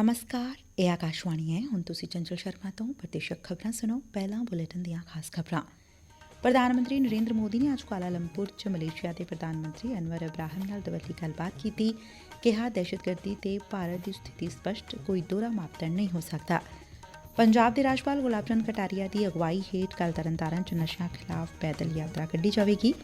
ਨਮਸਕਾਰ ਇਹ ਆਕਾਸ਼ਵਾਣੀ ਹੈ ਹੁਣ ਤੁਸੀਂ ਚੰਚਲ ਸ਼ਰਮਾ ਤੋਂ ਪ੍ਰਤੀਸ਼ਕ ਖਬਰਾਂ ਸੁਣੋ ਪਹਿਲਾਂ ਬੁਲੇਟਿਨ ਦੀਆਂ ਖਾਸ ਖਬਰਾਂ ਪ੍ਰਧਾਨ ਮੰਤਰੀ ਨਰਿੰਦਰ ਮੋਦੀ ਨੇ ਅੱਜ ਕੁਆਲਾਲੰਪੁਰ 'ਚ ਮਲੇਸ਼ੀਆ ਦੇ ਪ੍ਰਧਾਨ ਮੰਤਰੀ ਅਨਵਰ ਇਬਰਾਹਿਮ ਨਾਲ ਦਵੱਲੀ ਗੱਲਬਾਤ ਕੀਤੀ ਕਿਹਾ ਦਹਿਸ਼ਤਗਰਦੀ ਤੇ ਭਾਰਤ ਦੀ ਸਥਿਤੀ ਸਪਸ਼ਟ ਕੋਈ ਦੋਹਰਾ ਮਾਪਦੰਡ ਨਹੀਂ ਹੋ ਸਕਦਾ ਪੰਜਾਬ ਦੇ ਰਾਜਪਾਲ ਗੁਲਾਬ ਚੰਦ ਕਟਾਰੀਆ ਦੀ ਅਗਵਾਈ ਹੇਠ ਕੱਲ ਤਰਨਤਾਰਨ 'ਚ ਨਸ਼ਿਆਂ ਖਿਲਾਫ ਪੈਦਲ ਯਾਤਰਾ ਕੱਢੀ ਜਾਵੇਗੀ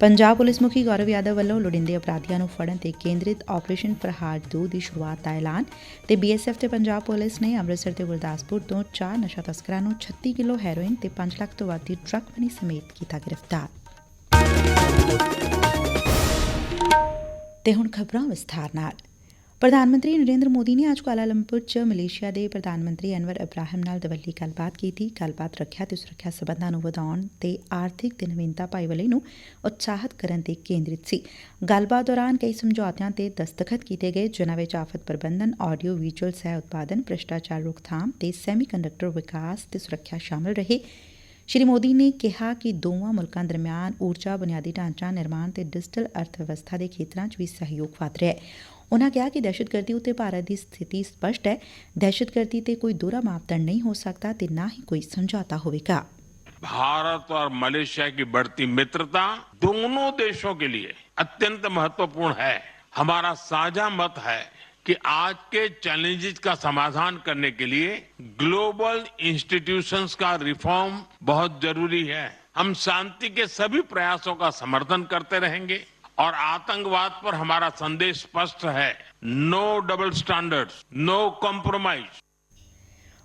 ਪੰਜਾਬ ਪੁਲਿਸ ਮੁਖੀ ਗੌਰਵ ਯਾਦਵ ਵੱਲੋਂ ਲੋੜੀਂਦੇ ਅਪਰਾਧੀਆਂ ਨੂੰ ਫੜਨ ਤੇ ਕੇਂਦਰਿਤ ਆਪਰੇਸ਼ਨ ਪ੍ਰਹਾਰ 2 ਦੀ ਸ਼ੁਰੂਆਤ ਦਾ ਐਲਾਨ ਤੇ ਬੀਐਸਐਫ ਤੇ ਪੰਜਾਬ ਪੁਲਿਸ ਨੇ ਅੰਮ੍ਰਿਤਸਰ ਤੇ ਗੁਰਦਾਸਪੁਰ ਤੋਂ ਚਾਰ ਨਸ਼ਾ ਤਸਕਰਾਂ ਨੂੰ 36 ਕਿਲੋ ਹੈਰੋਇਨ ਤੇ 5 ਲੱਖ ਤੋਂ ਵੱਧ ਦੀ ਟਰੱਕ ਮਨੀ ਸਮੇਤ ਕੀਤਾ ਗ੍ਰਿਫਤਾਰ। ਤੇ ਹੁਣ ਖਬਰਾਂ ਵਿਸਥਾਰ ਨਾਲ। ਪ੍ਰਧਾਨ ਮੰਤਰੀ ਨਰਿੰਦਰ ਮੋਦੀ ਨੇ ਅੱਜ ਕੁਆਲਾਲੰਪੁਰ 'ਚ ਮਲੇਸ਼ੀਆ ਦੇ ਪ੍ਰਧਾਨ ਮੰਤਰੀ ਅਨਵਰ ਇਬਰਾਹਿਮ ਨਾਲ ਦਵੱਲੀ ਗੱਲਬਾਤ ਕੀਤੀ। ਗੱਲਬਾਤ ਰੱਖਿਆ ਤੇ ਸੁਰੱਖਿਆ ਸਬੰਧਾਂ ਨੂੰ ਵਧਾਉਣ ਤੇ ਆਰਥਿਕ ਤੇ ਨਵੀਨਤਾ ਭਾਈਵਾਲੀ ਨੂੰ ਉਤਸ਼ਾਹਿਤ ਕਰਨ ਤੇ ਕੇਂਦਰਿਤ ਸੀ। ਗੱਲਬਾਤ ਦੌਰਾਨ ਕਈ ਸਮਝੌਤਿਆਂ ਤੇ ਦਸਤਖਤ ਕੀਤੇ ਗਏ, ਜਿਨ੍ਹਾਂ ਵਿੱਚ ਆਫਤ ਪ੍ਰਬੰਧਨ, ਆਡੀਓ, ਵਿਜ਼ੂਅਲ ਸਹਿ ਉਤਪਾਦਨ, ਭ੍ਰਿਸ਼ਟਾਚਾਰ ਰੋਕਥਾਮ ਤੇ ਸੈਮੀਕੰਡਕਟਰ ਵਿਕਾਸ ਤੇ ਸੁਰੱਖਿਆ ਸ਼ਾਮਲ ਰਹੇ। ਸ਼੍ਰੀ ਮੋਦੀ ਨੇ ਕਿਹਾ ਕਿ ਦੋਵਾਂ ਮੁਲਕਾਂ ਦਰਮਿਆਨ ਊਰਜਾ ਬੁਨਿਆਦੀ ਢਾਂਚਾ ਨਿਰਮਾਣ ਤੇ ਡਿਜੀਟਲ ਅਰਥ ਵਿਵਸਥਾ ਦੇ ਖੇਤਰਾਂ 'ਚ ਵੀ ਸਹਿਯੋਗ ਵਧ ਰਿਹਾ ਹੈ। ਉਨਾਂ ਕਿਹਾ ਕਿ ਦਹਿਸ਼ਤਗਰਦੀ ਉੱਤੇ ਭਾਰਤ ਦੀ ਸਥਿਤੀ ਸਪਸ਼ਟ ਹੈ ਦਹਿਸ਼ਤਗਰਦੀ ਤੇ ਕੋਈ ਦੋਹਰਾ ਮਾਪਦੰਡ ਨਹੀਂ ਹੋ ਸਕਦਾ ਤੇ ਨਾ ਹੀ ਕੋਈ ਸਮਝੌਤਾ ਹੋਵੇਗਾ भारत और मलेशिया की बढ़ती मित्रता दोनों देशों के लिए अत्यंत महत्वपूर्ण है हमारा साझा मत है कि आज के चैलेंजेस का समाधान करने के लिए ग्लोबल इंस्टीट्यूशंस का रिफॉर्म बहुत जरूरी है हम शांति के सभी प्रयासों का समर्थन करते रहेंगे और आतंकवाद पर हमारा संदेश स्पष्ट है no double standards no compromise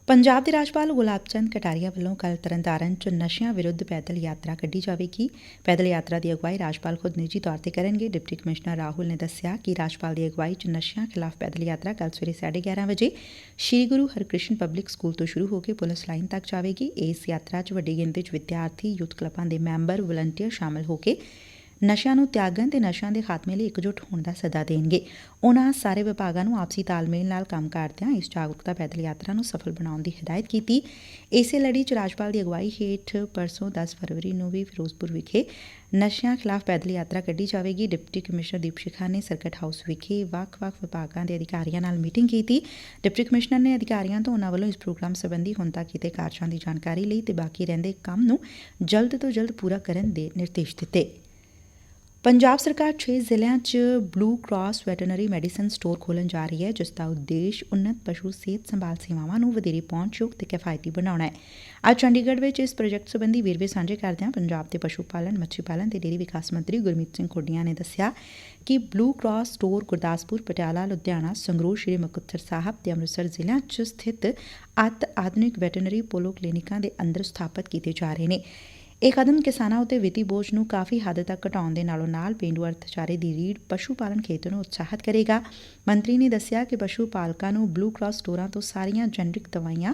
Punjab ਦੇ ਰਾਜਪਾਲ ਗੁਲਾਬ ਚੰਦ ਕਟਾਰੀਆ ਵੱਲੋਂ ਕੱਲ ਤਰਨਤਾਰਨ 'ਚ ਨਸ਼ਿਆਂ ਵਿਰੁੱਧ ਪੈਦਲ ਯਾਤਰਾ ਕੱਢੀ ਜਾਵੇਗੀ ਪੈਦਲ ਯਾਤਰਾ ਦੀ ਅਗਵਾਈ ਰਾਜਪਾਲ ਖੁਦ ਨਿੱਜੀ ਤੌਰ ਤੇ ਕਰਨਗੇ ਡਿਪਟੀ ਕਮਿਸ਼ਨਰ ਰਾਹੁਲ ਨੇ ਦੱਸਿਆ ਕਿ ਰਾਜਪਾਲ ਦੀ ਅਗਵਾਈ 'ਚ ਨਸ਼ਿਆਂ ਖਿਲਾਫ ਪੈਦਲ ਯਾਤਰਾ ਕੱਲ ਸਵੇਰੇ 11:30 ਵਜੇ ਸ਼੍ਰੀ ਗੁਰੂ ਹਰਕ੍ਰਿਸ਼ਨ ਪਬਲਿਕ ਸਕੂਲ ਤੋਂ ਸ਼ੁਰੂ ਹੋ ਕੇ ਪੁਲਿਸ ਲਾਈਨ ਤੱਕ ਜਾਵੇਗੀ ਇਸ ਯਾਤਰਾ 'ਚ ਵੱਡੀ ਗਿਣਤੀ 'ਚ ਵਿਦਿਆਰਥੀ ਯੂਥ ਕਲੱਬਾਂ ਦੇ ਮੈਂਬਰ ਵਲੰਟੀਅਰ ਸ਼ਾਮਲ ਹੋ ਕੇ ਨਸ਼ਿਆਂ ਨੂੰ ਤਿਆਗਣ ਤੇ ਨਸ਼ਿਆਂ ਦੇ ਖਾਤਮੇ ਲਈ ਇਕਜੁੱਟ ਹੋਣ ਦਾ ਸੱਦਾ ਦੇਣਗੇ। ਉਨ੍ਹਾਂ ਸਾਰੇ ਵਿਭਾਗਾਂ ਨੂੰ ਆਪਸੀ ਤਾਲਮੇਲ ਨਾਲ ਕੰਮ ਕਰਦਿਆਂ ਇਸ ਜਾਗਰੂਕਤਾ ਪੈਦਲ ਯਾਤਰਾ ਨੂੰ ਸਫਲ ਬਣਾਉਣ ਦੀ ਹਦਾਇਤ ਕੀਤੀ। ਇਸੇ ਲੜੀ 'ਚ ਰਾਜਪਾਲ ਦੀ ਅਗਵਾਈ ਹੇਠ ਪਰਸੋਂ 10 ਫਰਵਰੀ ਨੂੰ ਵੀ ਫਿਰੋਜ਼ਪੁਰ ਵਿਖੇ ਨਸ਼ਿਆਂ ਖਿਲਾਫ ਪੈਦਲ ਯਾਤਰਾ ਕੱਢੀ ਜਾਵੇਗੀ। ਡਿਪਟੀ ਕਮਿਸ਼ਨਰ ਦੀਪ ਸ਼ਿਖਾ ਨੇ ਸਰਕਟ ਹਾਊਸ ਵਿਖੇ ਵੱਖ-ਵੱਖ ਵਿਭਾਗਾਂ ਦੇ ਅਧਿਕਾਰੀਆਂ ਨਾਲ ਮੀਟਿੰਗ ਕੀਤੀ। ਡਿਪਟੀ ਕਮਿਸ਼ਨਰ ਨੇ ਅਧਿਕਾਰੀਆਂ ਤੋਂ ਉਨ੍ਹਾਂ ਵੱਲੋਂ ਇਸ ਪ੍ਰੋਗਰਾਮ ਸੰਬੰਧੀ ਹੁਣ ਤੱਕ ਕੀਤੇ ਕਾਰਜਾਂ ਦੀ ਜਾਣਕਾਰੀ ਲਈ ਤੇ ਬਾਕੀ ਰਹਿੰਦੇ ਕੰਮ ਨੂੰ ਜਲਦ ਤੋਂ ਜਲਦ ਪੂਰਾ ਕਰਨ ਦੇ ਨਿਰਦੇਸ਼ ਦਿੱਤੇ। ਪੰਜਾਬ ਸਰਕਾਰ 6 ਜ਼ਿਲ੍ਹਿਆਂ 'ਚ Blue Cross veterinary medicine store ਖੋਲਣ ਜਾ ਰਹੀ ਹੈ, ਜਿਸ ਦਾ ਉਦੇਸ਼ ਉન્નਤ ਪਸ਼ੂ ਸਿਹਤ ਸੰਭਾਲ ਸੇਵਾਵਾਂ ਨੂੰ ਵਧੇਰੇ ਪਹੁੰਚਯੋਗ ਤੇ ਕਿਫਾਇਤੀ ਬਣਾਉਣਾ ਹੈ। ਅੱਜ ਚੰਡੀਗੜ੍ਹ ਵਿੱਚ ਇਸ ਪ੍ਰੋਜੈਕਟ ਸੰਬੰਧੀ ਵੇਰਵੇ ਸਾਂਝੇ ਕਰਦਿਆਂ ਪੰਜਾਬ ਦੇ ਪਸ਼ੂ ਪਾਲਣ ਮੱਛੀ ਪਾਲਣ ਤੇ ਡੇਅਰੀ ਵਿਕਾਸ ਮੰਤਰੀ ਗੁਰਮੀਤ ਸਿੰਘ ਖੋਡੀਆਂ ਨੇ ਦੱਸਿਆ ਕਿ Blue Cross store Gurdaspur, Patiala, Ludhiana, Sangrur, Shri Muktsar Sahib ਤੇ ਅੰਮ੍ਰਿਤਸਰ ਜ਼ਿਲ੍ਹਿਆਂ 'ਚ ਸਥਿਤ ਅਤ ਆਧੁਨਿਕ ਵੈਟਰਨਰੀ ਪੋਲੋ ਕਲੀਨਿਕਾਂ ਦੇ ਅੰਦਰ ਸਥਾਪਿਤ ਕੀਤੇ ਜਾ ਰਹੇ ਨੇ। ਇਹ ਕਦਮ ਕਿਸਾਨਾਂ ਉਤੇ ਵਿੱਤੀ ਬੋਝ ਨੂੰ ਕਾਫੀ ਹੱਦ ਤੱਕ ਘਟਾਉਣ ਦੇ ਨਾਲੋਂ ਨਾਲ ਪੇਂਡੂ ਅਰਥਚਾਰੇ ਦੀ ਰੀੜ ਪਸ਼ੂ ਪਾਲਣ ਖੇਤਰ ਨੂੰ ਉਤਸ਼ਾਹਿਤ ਕਰੇਗਾ। ਮੰਤਰੀ ਨੇ ਦੱਸਿਆ ਕਿ ਪਸ਼ੂ ਪਾਲਕਾਂ ਨੂੰ ਬਲੂ ਕਰਾਸ ਸਟੋਰਾਂ ਤੋਂ ਸਾਰੀਆਂ ਜੈਨਰਿਕ ਦਵਾਈਆਂ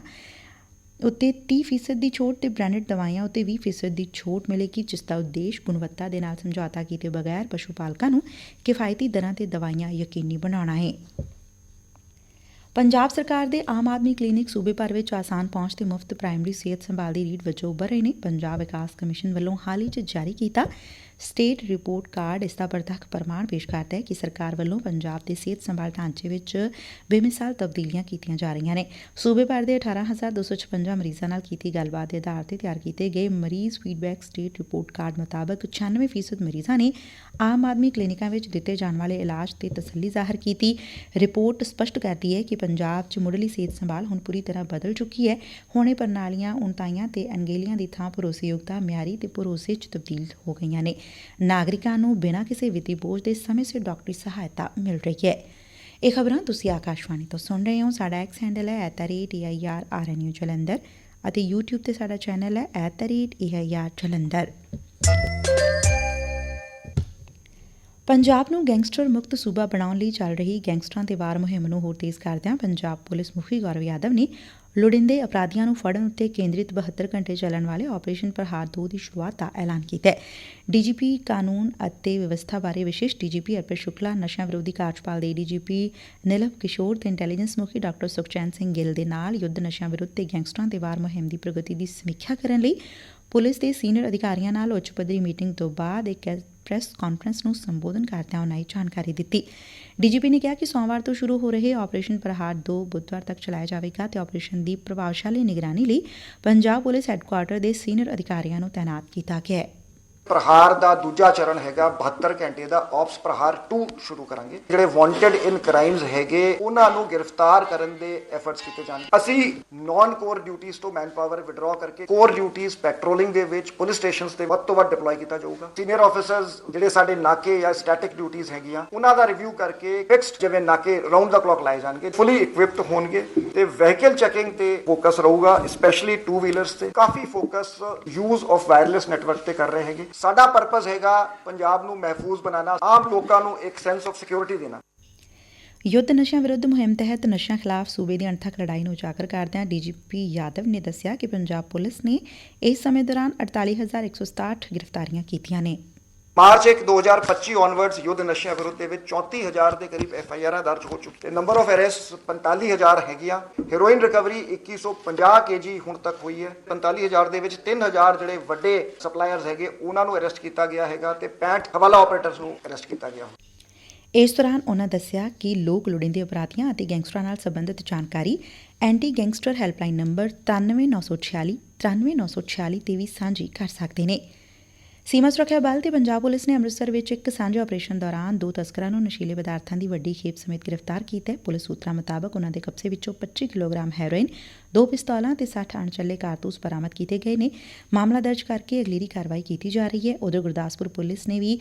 ਉੱਤੇ 30% ਦੀ ਛੋਟ ਤੇ ਬ੍ਰਾਂਡਡ ਦਵਾਈਆਂ ਉੱਤੇ 20% ਦੀ ਛੋਟ ਮਿਲੇਗੀ, ਜਿਸ ਦਾ ਉਦੇਸ਼ ਗੁਣਵੱਤਾ ਦੇ ਨਾਲ ਸਮਝੌਤਾ ਕੀਤੇ ਬਗੈਰ ਪਸ਼ੂ ਪਾਲਕਾਂ ਨੂੰ ਕਿਫਾਇਤੀ ਦਰਾਂ ਤੇ ਦਵਾਈਆਂ ਯਕੀਨੀ ਬਣਾਉਣਾ ਹੈ। ਪੰਜਾਬ ਸਰਕਾਰ ਦੇ ਆਮ ਆਦਮੀ ਕਲੀਨਿਕ ਸੂਬੇ ਭਰ ਵਿੱਚ ਆਸਾਨ ਪਹੁੰਚ ਤੇ ਮੁਫਤ ਪ੍ਰਾਇਮਰੀ ਸਿਹਤ ਸੰਭਾਲ ਦੀ ਰੀੜ ਵਜੋਂ ਉੱਭਰ ਰਹੇ ਨੇ। ਪੰਜਾਬ ਵਿਕਾਸ ਕਮਿਸ਼ਨ ਵੱਲੋਂ ਹਾਲ ਹੀ 'ਚ ਜਾਰੀ ਕੀਤਾ ਸਟੇਟ ਰਿਪੋਰਟ ਕਾਰਡ ਇਸ ਦਾ ਪ੍ਰਤੱਖ ਪ੍ਰਮਾਣ ਪੇਸ਼ ਕਰਦਾ ਹੈ ਕਿ ਸਰਕਾਰ ਵੱਲੋਂ ਪੰਜਾਬ ਦੇ ਸਿਹਤ ਸੰਭਾਲ ਢਾਂਚੇ ਵਿੱਚ ਬੇਮਿਸਾਲ ਤਬਦੀਲੀਆਂ ਕੀਤੀਆਂ ਜਾ ਰਹੀਆਂ ਨੇ। ਸੂਬੇ ਭਰ ਦੇ 18256 ਮਰੀਜ਼ਾਂ ਨਾਲ ਕੀਤੀ ਗੱਲਬਾਤ ਦੇ ਆਧਾਰ ਤੇ ਤਿਆਰ ਕੀਤੇ ਗਏ ਮਰੀਜ਼ ਫੀਡਬੈਕ ਸਟੇਟ ਰਿਪੋਰਟ ਕਾਰਡ ਮੁਤਾਬਕ 96% ਮਰੀਜ਼ਾਂ ਨੇ ਆਮ ਆਦਮੀ ਕਲੀਨਿਕਾਂ ਵਿੱਚ ਦਿੱਤੇ ਜਾਣ ਵਾਲੇ ਇਲਾਜ ਤੇ ਤਸੱਲੀ ਜ਼ਾਹਰ ਕੀਤੀ। ਰਿਪੋਰਟ ਸਪਸ਼ਟ ਕਰਦੀ ਹੈ ਕਿ ਪੰਜਾਬ 'ਚ ਮੁੱਢਲੀ ਸਿਹਤ ਸੰਭਾਲ ਹੁਣ ਪੂਰੀ ਤਰ੍ਹਾਂ ਬਦਲ ਚੁੱਕੀ ਹੈ। ਹੁਣੇ ਪ੍ਰਣਾਲੀਆਂ, ਉਣਤਾਈਆਂ ਤੇ ਅਣਗੇਲੀਆਂ ਦੀ ਥਾਂ ਭਰੋਸੇਯੋਗਤਾ, ਮਿਆਰੀ ਤੇ ਭਰੋਸੇ 'ਚ ਤਬਦੀਲ ਹੋ ਗਈਆਂ ਨੇ। ਨਾਗਰਿਕਾਂ ਨੂੰ ਬਿਨਾਂ ਕਿਸੇ ਵਿੱਤੀ ਬੋਝ ਦੇ ਸਮੇਂ ਸਿਰ ਡਾਕਟਰੀ ਸਹਾਇਤਾ ਮਿਲ ਰਹੀ ਹੈ। ਇਹ ਖਬਰਾਂ ਤੁਸੀਂ ਆਕਾਸ਼ਵਾਣੀ ਤੋਂ ਸੁਣ ਰਹੇ ਹੋ। ਸਾਡਾ ਐਕਸ ਹੈਂਡਲ ਹੈ @airrnu ਜਲੰਧਰ ਅਤੇ YouTube ਤੇ ਸਾਡਾ ਚੈਨਲ ਹੈ @airr ਜਲੰਧਰ। ਪੰਜਾਬ ਨੂੰ ਗੈਂਗਸਟਰ ਮੁਕਤ ਸੂਬਾ ਬਣਾਉਣ ਲਈ ਚੱਲ ਰਹੀ ਗੈਂਗਸਟਰਾਂ ਤੇ ਵਾਰ ਮੁਹਿੰਮ ਨੂੰ ਹੋਰ ਤੇਜ਼ ਕਰਦਿਆਂ ਪੰਜਾਬ ਪੁਲਿਸ ਮੁਖੀ ਗੌਰਵ ਯਾਦਵ ਨੇ ਲੋੜਿੰਦੇ ਅਪਰਾਧੀਆਂ ਨੂੰ ਫੜਨ ਉੱਤੇ ਕੇਂਦਰਿਤ 72 ਘੰਟੇ ਚੱਲਣ ਵਾਲੇ ਆਪਰੇਸ਼ਨ ਪ੍ਰਹਾਰ 2 ਦੀ ਸ਼ੁਰੂਆਤ ਦਾ ਐਲਾਨ ਕੀਤਾ ਹੈ। ਡੀਜੀਪੀ ਕਾਨੂੰਨ ਅਤੇ ਵਿਵਸਥਾ ਬਾਰੇ ਵਿਸ਼ੇਸ਼ ਡੀਜੀਪੀ ਅਰਪਿਤ ਸ਼ੁਕਲਾ, ਨਸ਼ਿਆਂ ਵਿਰੋਧੀ ਕਾਰਜਪਾਲ ਦੇ ਡੀਜੀਪੀ ਨਿਲਵ ਕਿਸ਼ੋਰ ਤੇ ਇੰਟੈਲੀਜੈਂਸ ਮੁਖੀ ਡਾਕਟਰ ਸੁਖਚੈਨ ਸਿੰਘ ਗਿੱਲ ਦੇ ਨਾਲ ਯੁੱਧ ਨਸ਼ਿਆਂ ਵਿਰੁੱਧ ਤੇ ਗੈਂਗਸਟਰਾਂ ਦੇ ਵਾਰ ਮੁਹਿੰਮ ਦੀ ਪ੍ਰਗਤੀ ਦੀ ਸਮੀਖਿਆ ਕਰਨ ਲਈ ਪੁਲਿਸ ਦੇ ਸੀਨੀਅਰ ਅਧਿਕਾਰੀਆਂ ਨਾਲ ਉੱਚ ਪੱਧਰੀ ਮੀਟਿੰਗ ਤੋਂ ਬਾਅਦ ਇੱਕ ਪ੍ਰੈਸ ਕਾਨਫਰੰਸ ਨੂੰ ਸੰਬੋਧਨ ਕਰਦਿਆਂ ਉਨ੍ਹਾਂ ਇਹ ਜਾਣਕਾਰੀ ਦਿੱਤੀ। ਡੀਜੀਪੀ ਨੇ ਕਿਹਾ ਕਿ ਸੋਮਵਾਰ ਤੋਂ ਸ਼ੁਰੂ ਹੋ ਰਹੇ ਆਪਰੇਸ਼ਨ ਪ੍ਰਹਾਰ 2 ਬੁੱਧਵਾਰ ਤੱਕ ਚਲਾਇਆ ਜਾਵੇਗਾ ਤੇ ਆਪਰੇਸ਼ਨ ਦੀ ਪ੍ਰਭਾਵਸ਼ਾਲੀ ਨਿਗਰਾਨੀ ਲਈ ਪੰਜਾਬ ਪੁਲਿਸ ਹੈੱਡਕੁਆਰਟਰ ਦੇ ਸੀਨੀਅਰ ਅਧਿਕਾਰੀਆਂ ਨੂੰ ਤਾਇਨਾਤ ਕੀਤਾ ਗਿਆ ਹੈ। ਪ੍ਰਹਾਰ ਦਾ ਦੂਜਾ ਚਰਨ ਹੈਗਾ 72 ਘੰਟੇ ਦਾ ਆਪਸ ਪ੍ਰਹਾਰ 2 ਸ਼ੁਰੂ ਕਰਾਂਗੇ। ਜਿਹੜੇ ਵਾਂਟਡ ਇਨ ਕ੍ਰਾਈਮਸ ਹੈਗੇ, ਉਹਨਾਂ ਨੂੰ ਗ੍ਰਿਫਤਾਰ ਕਰਨ ਦੇ ਐਫਰਟਸ ਕੀਤੇ ਜਾਣ ਅਸੀਂ ਨਾਨ ਕੋਰ ਡਿਊਟੀਆਂ ਤੋਂ ਮੈਨਪਾਵਰ ਵਿਡਰਾ ਕਰਕੇ ਕੋਰ ਡਿਊਟੀਆਂ ਪੈਟਰੋਲਿੰਗ ਦੇ ਵਿੱਚ ਪੁਲਿਸ ਸਟੇਸ਼ਨਸ ਤੇ ਵੱਧ ਤੋਂ ਵੱਧ ਡਿਪਲੋਏ ਕੀਤਾ ਜਾਊਗਾ। ਸੀਨੀਅਰ ਆਫੀਸਰਸ ਜਿਹੜੇ ਸਾਡੇ ਨਾਕੇ ਜਾਂ ਸਟੈਟਿਕ ਡਿਊਟੀਆਂ ਹੈਗੀਆਂ, ਉਹਨਾਂ ਦਾ ਰਿਵਿਊ ਕਰਕੇ ਫਿਕਸਡ ਜਿਵੇਂ ਨਾਕੇ ਰਾਉਂਡ ਦਾ ਕਲੌਕ ਲਾਏ ਜਾਣਗੇ ਫੁੱਲੀ ਇਕਵਿਪਡ ਹੋਣਗੇ ਤੇ ਵਹੀਕਲ ਚੈਕਿੰਗ ਤੇ ਫੋਕਸ ਰਹੂਗਾ ਸਪੈਸ਼ਲੀ ਟੂ ਵੀਲਰਸ ਤੇ। ਕਾਫੀ focus use of wireless network ਤੇ ਕਰ ਰਹੇ ਹੈਗੇ। ਸਾਡਾ ਪਰਪਸ ਹੈਗਾ ਪੰਜਾਬ ਨੂੰ ਮਹਿਫੂਜ਼ ਬਣਾਉਣਾ, ਆਮ ਲੋਕਾਂ ਨੂੰ ਇੱਕ ਸੈਂਸ ਆਫ ਸਿਕਿਉਰਿਟੀ ਦੇਣਾ। ਯੁੱਧ ਨਸ਼ਿਆਂ ਵਿਰੁੱਧ ਮੁਹਿੰਮ ਤਹਿਤ ਨਸ਼ਿਆਂ ਖਿਲਾਫ ਸੂਬੇ ਦੀ ਅਣਥੱਕ ਲੜਾਈ ਨੂੰ ਉਜਾਗਰ ਕਰਦਿਆਂ ਡੀਜੀਪੀ ਯਾਦਵ ਨੇ ਦੱਸਿਆ ਕਿ ਪੰਜਾਬ ਪੁਲਿਸ ਨੇ ਇਸ ਸਮੇਂ ਦੌਰਾਨ 48167 ਗ੍ਰਿਫਤਾਰੀਆਂ ਕੀਤੀਆਂ ਨੇ। ਮਾਰਚ 1 2025 ਔਨਵਰਡਸ ਯੁੱਧ ਨਸ਼ਿਆਂ ਵਿਰੁੱਧ ਦੇ ਵਿੱਚ 34000 ਦੇ ਕਰੀਬ ਐਫ ਆਈ ਆਰਾਂ ਦਰਜ ਹੋ ਚੁੱਕੀ ਤੇ ਨੰਬਰ ਆਫ ਅਰੈਸਟ 45000 ਹੈਗੀਆਂ। ਹੈਰੋਇਨ ਰਿਕਵਰੀ 2150 ਕੇਜੀ ਹੁਣ ਤੱਕ ਹੋਈ ਹੈ। 45000 ਦੇ ਵਿੱਚ 3000 ਜਿਹੜੇ ਵੱਡੇ ਸਪਲਾਇਰਸ ਹੈਗੇ, ਉਹਨਾਂ ਨੂੰ ਅਰੈਸਟ ਕੀਤਾ ਗਿਆ ਹੈਗਾ ਤੇ 65 ਹਵਾਲਾ ਆਪਰੇਟਰਸ ਨੂੰ ਅਰੈਸਟ ਕੀਤਾ ਗਿਆ। ਇਸ ਦੌਰਾਨ ਉਨ੍ਹਾਂ ਦੱਸਿਆ ਕਿ ਲੋਕ ਲੋੜੀਂਦੇ ਅਪਰਾਧੀਆਂ ਅਤੇ ਗੈਂਗਸਟਰਾਂ ਨਾਲ ਸੰਬੰਧਿਤ ਜਾਣਕਾਰੀ ਐਂਟੀ ਗੈਂਗਸਟਰ ਹੈਲਪਲਾਈਨ ਨੰਬਰ 93946 93946 ਤੇ ਵੀ ਸਾਂਝੀ ਕਰ ਸਕਦੇ ਨੇ। ਸੀਮਾ ਸੁਰੱਖਿਆ ਬਲ ਤੇ ਪੰਜਾਬ ਪੁਲਿਸ ਨੇ ਅੰਮ੍ਰਿਤਸਰ ਵਿੱਚ ਇੱਕ ਸਾਂਝੇ ਆਪਰੇਸ਼ਨ ਦੌਰਾਨ ਦੋ ਤਸਕਰਾਂ ਨੂੰ ਨਸ਼ੀਲੇ ਪਦਾਰਥਾਂ ਦੀ ਵੱਡੀ ਖੇਪ ਸਮੇਤ ਗ੍ਰਿਫਤਾਰ ਕੀਤਾ ਹੈ। ਪੁਲਿਸ ਸੂਤਰਾਂ ਮੁਤਾਬਕ ਉਨ੍ਹਾਂ ਦੇ ਕਬਜ਼ੇ ਵਿੱਚੋਂ 25 ਕਿਲੋਗ੍ਰਾਮ ਹੈਰੋਇਨ, ਦੋ ਪਿਸਤੌਲਾਂ ਤੇ 60 ਅਣਚੱਲੇ ਕਾਰਤੂਸ ਬਰਾਮਦ ਕੀਤੇ ਗਏ ਨੇ। ਮਾਮਲਾ ਦਰਜ ਕਰਕੇ ਅਗਲੇਰੀ ਕਾਰਵਾਈ ਕੀਤੀ ਜਾ ਰਹੀ ਹੈ। ਉਧਰ ਗੁਰਦਾਸਪੁਰ ਪੁਲਿਸ ਨੇ ਵੀ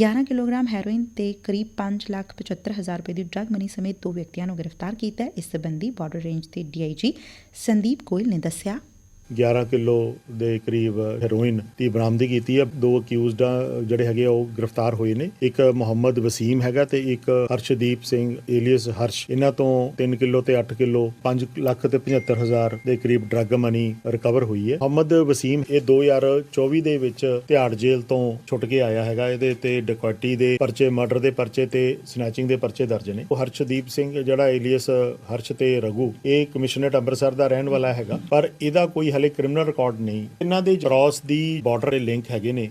11 ਕਿਲੋਗ੍ਰਾਮ ਹੈਰੋਇਨ ਤੇ ਕਰੀਬ 5 ਲੱਖ 75 ਹਜ਼ਾਰ ਰੁਪਏ ਦੀ ਡਰੱਗ ਮਨੀ ਸਮੇਤ ਦੋ ਵਿਅਕਤੀਆਂ ਨੂੰ ਗ੍ਰਿਫਤਾਰ ਕੀਤਾ ਹੈ। ਇਸ ਸਬੰਧੀ ਬਾਰਡਰ ਰੇਂਜ ਦੇ ਡੀਆਈਜੀ ਸੰਦੀਪ ਗੋਇਲ ਨੇ ਦੱਸਿਆ। 11 ਕਿਲੋ ਦੇ ਕਰੀਬ ਹੈਰੋਇਨ ਦੀ ਬਰਾਮਦੀ ਕੀਤੀ ਹੈ। ਦੋ ਅਕਿਊਜ਼ਡ ਜਿਹੜੇ ਹੈਗੇ ਆ, ਉਹ ਗ੍ਰਿਫਤਾਰ ਹੋਏ ਨੇ। ਇੱਕ ਮੁਹੰਮਦ ਵਸੀਮ ਹੈਗਾ ਤੇ ਇੱਕ ਹਰਸ਼ਦੀਪ ਸਿੰਘ ਏਲੀਅਸ ਹਰਸ਼। ਇਹਨਾਂ ਤੋਂ 3 ਕਿਲੋ ਤੇ 8 ਕਿਲੋ 5 ਲੱਖ ਤੇ 75 ਹਜ਼ਾਰ ਦੇ ਕਰੀਬ ਡਰੱਗ ਮਨੀ ਰਿਕਵਰ ਹੋਈ ਹੈ। ਮੁਹੰਮਦ ਵਸੀਮ ਇਹ 2024 ਦੇ ਵਿੱਚ ਤਿਹਾੜ ਜੇਲ੍ਹ ਤੋਂ ਛੁੱਟ ਕੇ ਆਇਆ ਹੈਗਾ। ਇਹਦੇ ਤੇ ਡਕੈਤੀ ਦੇ ਪਰਚੇ, ਮਰਡਰ ਦੇ ਪਰਚੇ ਤੇ ਸਨੈਚਿੰਗ ਦੇ ਪਰਚੇ ਦਰਜ ਨੇ। ਉਹ ਹਰਸ਼ਦੀਪ ਸਿੰਘ, ਜਿਹੜਾ ਏਲੀਅਸ ਹਰਸ਼ ਤੇ ਰਘੂ, ਇਹ ਕਮਿਸ਼ਨਰੇਟ ਅੰਮ੍ਰਿਤਸਰ ਦਾ ਰਹਿਣ ਵਾਲਾ ਹੈਗਾ। ਪਰ ਇਹਦਾ ਕੋਈ ਹਲੇ ਕ੍ਰਿਮੀਨਲ ਰਿਕਾਰਡ ਨਹੀਂ। ਇਹਨਾਂ ਦੇ ਜਰੌਸ ਦੀ ਬਾਰਡਰ ਲਿੰਕ ਹੈਗੇ ਨੇ।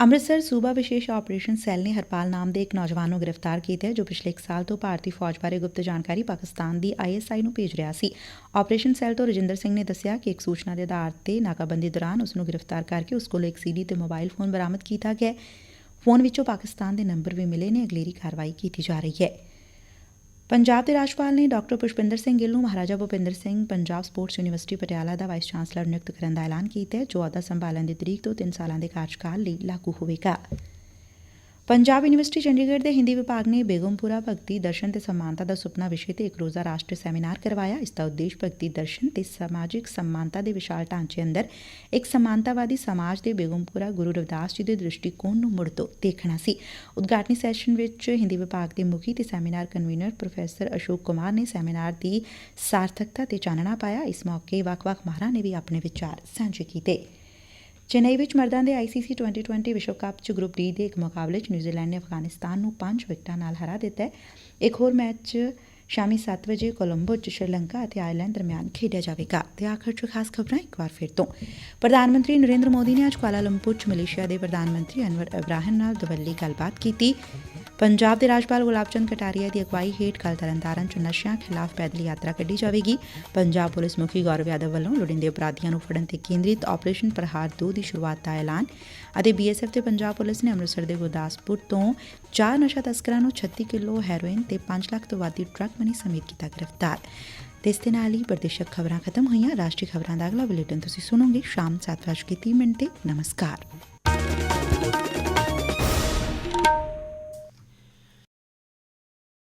ਅੰਮ੍ਰਿਤਸਰ ਸੂਬਾ ਵਿਸ਼ੇਸ਼ ਆਪਰੇਸ਼ਨ ਸੈੱਲ ਨੇ ਹਰਪਾਲ ਨਾਮ ਦੇ ਇੱਕ ਨੌਜਵਾਨ ਨੂੰ ਗ੍ਰਿਫਤਾਰ ਕੀਤਾ ਹੈ, ਜੋ ਪਿਛਲੇ 1 ਸਾਲ ਤੋਂ ਭਾਰਤੀ ਫੌਜ ਬਾਰੇ ਗੁਪਤ ਜਾਣਕਾਰੀ ਪਾਕਿਸਤਾਨ ਦੀ ਆਈਐਸਆਈ ਨੂੰ ਭੇਜ ਰਿਹਾ ਸੀ। ਆਪਰੇਸ਼ਨ ਸੈੱਲ ਤੋਂ ਰਜਿੰਦਰ ਸਿੰਘ ਨੇ ਦੱਸਿਆ ਕਿ ਇੱਕ ਸੂਚਨਾ ਦੇ ਆਧਾਰ ਤੇ ਨਾਕਾਬੰਦੀ ਦੌਰਾਨ ਉਸ ਨੂੰ ਗ੍ਰਿਫਤਾਰ ਕਰਕੇ ਉਸ ਕੋਲ ਇੱਕ ਸੀਡੀ ਤੇ ਮੋਬਾਈਲ ਫੋਨ ਬਰਾਮਦ ਕੀਤਾ ਗਿਆ ਫੋਨ ਵਿੱਚੋਂ ਪਾਕਿਸਤਾਨ ਦੇ ਨੰਬਰ ਵੀ ਮਿਲੇ ਨੇ, ਅਗਲੇਰੀ ਕਾਰਵਾਈ ਕੀਤੀ ਜਾ ਰਹੀ ਹੈ। ਪੰਜਾਬ ਦੇ ਰਾਜਪਾਲ ਨੇ ਡਾਕਟਰ ਪੁਸ਼ਪਿੰਦਰ ਸਿੰਘ ਗਿੱਲ ਨੂੰ ਮਹਾਰਾਜਾ ਭੁਪਿੰਦਰ ਸਿੰਘ, ਪੰਜਾਬ ਸਪੋਰਟਸ ਯੂਨੀਵਰਸਿਟੀ ਪਟਿਆਲਾ ਦਾ ਵਾਈਸ ਚਾਂਸਲਰ ਨਿਯੁਕਤ ਕਰਨ ਦਾ ਐਲਾਨ ਕੀਤਾ ਹੈ, ਜੋ ਅਹੁਦਾ ਸੰਭਾਲਣ ਦੀ ਤਰੀਕ ਤੋਂ 3 ਸਾਲਾਂ ਦੇ ਕਾਰਜਕਾਲ ਲਈ ਲਾਗੂ ਹੋਵੇਗਾ। ਪੰਜਾਬ ਯੂਨੀਵਰਸਿਟੀ ਚੰਡੀਗੜ੍ਹ ਦੇ ਹਿੰਦੀ ਵਿਭਾਗ ਨੇ ਬੇਗਮਪੁਰਾ ਭਗਤੀ ਦਰਸ਼ਨ ਤੇ ਸਮਾਨਤਾ ਦਾ ਸੁਪਨਾ ਵਿਸ਼ੇ ਤੇ ਇੱਕ ਰੋਜ਼ਾ ਰਾਸ਼ਟਰੀ ਸੈਮੀਨਾਰ ਕਰਵਾਇਆ। ਇਸ ਦਾ ਉਦੇਸ਼ ਭਗਤੀ ਦਰਸ਼ਨ ਤੇ ਸਮਾਜਿਕ ਸਮਾਨਤਾ ਦੇ ਵਿਸ਼ਾਲ ਢਾਂਚੇ ਅੰਦਰ ਇੱਕ ਸਮਾਨਤਾਵਾਦੀ ਸਮਾਜ ਦੇ ਬੇਗਮਪੁਰਾ ਗੁਰੂ ਰਵਿਦਾਸ ਜੀ ਦੇ ਦ੍ਰਿਸ਼ਟੀਕੋਣ ਨੂੰ ਮੁੜ ਤੋਂ ਦੇਖਣਾ ਸੀ। ਉਦਘਾਟਨੀ ਸੈਸ਼ਨ ਵਿੱਚ ਹਿੰਦੀ ਵਿਭਾਗ ਦੇ ਮੁਖੀ ਤੇ seminar convener professor Ashok Kumar ਨੇ ਸੈਮੀਨਾਰ ਦੀ ਸਾਰਥਕਤਾ ਤੇ ਚਾਨਣਾ ਪਾਇਆ। ਇਸ ਮੌਕੇ ਵੱਖ-ਵੱਖ ਮਾਹਰਾਂ ਨੇ ਵੀ ਆਪਣੇ ਵਿਚਾਰ ਸਾਂਝੇ ਕੀਤੇ। ਚੇਨਈ ਵਿੱਚ ਮਰਦਾਂ ਦੇ ਆਈਸੀਸੀ 2020 ਵਿਸ਼ਵ ਕੱਪ 'ਚ ਗਰੁੱਪ ਡੀ ਦੇ ਇੱਕ ਮੁਕਾਬਲੇ 'ਚ ਨਿਊਜ਼ੀਲੈਂਡ ਨੇ ਅਫਗਾਨਿਸਤਾਨ ਨੂੰ 5 ਵਿਕਟਾਂ ਨਾਲ ਹਰਾ ਦਿੱਤਾ ਹੈ। ਇੱਕ ਹੋਰ ਮੈਚ 'ਚ ਸ਼ਾਮੀ 7 ਵਜੇ ਕੋਲੰਬੋ 'ਚ ਸ਼੍ਰੀਲੰਕਾ ਅਤੇ ਆਇਰਲੈਂਡ ਦਰਮਿਆਨ ਖੇਡਿਆ ਜਾਵੇਗਾ। ਤੇ ਆਖਰ 'ਚ ਖਾਸ ਖਬਰਾਂ ਇੱਕ ਵਾਰ ਫਿਰ ਤੋਂ। ਪ੍ਰਧਾਨ ਮੰਤਰੀ ਨਰਿੰਦਰ ਮੋਦੀ ਨੇ ਅੱਜ ਕੁਆਲਾਲੰਪੁਰ 'ਚ ਮਲੇਸ਼ੀਆ ਦੇ ਪ੍ਰਧਾਨ ਮੰਤਰੀ ਅਨਵਰ ਇਬਰਾਹਿਮ ਨਾਲ ਦਵੱਲੀ ਗੱਲਬਾਤ ਕੀਤੀ। ਪੰਜਾਬ ਦੇ ਰਾਜਪਾਲ ਗੁਲਾਬ ਚੰਦ ਕਟਾਰੀਆ ਦੀ ਅਗਵਾਈ ਹੇਠ ਕੱਲ ਤਰਨਤਾਰਨ 'ਚ ਨਸ਼ਿਆਂ ਖਿਲਾਫ ਪੈਦਲ ਯਾਤਰਾ ਕੱਢੀ ਜਾਵੇਗੀ। ਪੰਜਾਬ ਪੁਲਿਸ ਮੁਖੀ ਗੌਰਵ ਯਾਦਵ ਵੱਲੋਂ ਲੋੜੀਂਦੇ ਅਪਰਾਧੀਆਂ ਨੂੰ ਫੜਨ ਤੇ ਕੇਂਦਰਿਤ ਆਪਰੇਸ਼ਨ ਪ੍ਰਹਾਰ 2 ਦੀ ਸ਼ੁਰੂਆਤ ਦਾ ਐਲਾਨ ਅਤੇ ਬੀਐਸਐਫ ਤੇ ਪੰਜਾਬ ਪੁਲਿਸ ਨੇ ਅੰਮ੍ਰਿਤਸਰ ਦੇ ਗੁਰਦਾਸਪੁਰ ਤੋਂ ਚਾਰ ਨਸ਼ਾ ਤਸਕਰਾਂ ਨੂੰ 36 ਕਿਲੋ ਹੈਰੋਇਨ ਤੇ 5 ਲੱਖ ਤੋਂ ਵੱਧ ਦੀ ਟਰੱਕ ਮਨੀ ਸਮੇਤ ਕੀਤਾ ਗ੍ਰਿਫਤਾਰ। ਤੇ ਇਸ ਦੇ ਨਾਲ ਹੀ ਪ੍ਰਦੇਸ਼ਕ ਖਬਰਾਂ ਖਤਮ ਹੋਈਆਂ। ਰਾਸ਼ਟਰੀ ਖਬਰਾਂ ਦਾ ਅਗਲਾ ਬੁਲੇਟਿਨ ਤੁਸੀਂ ਸੁਣੋਗੇ ਸ਼ਾਮ 7:30 ਮਿੰਟ ਤੇ। ਨਮਸਕਾਰ।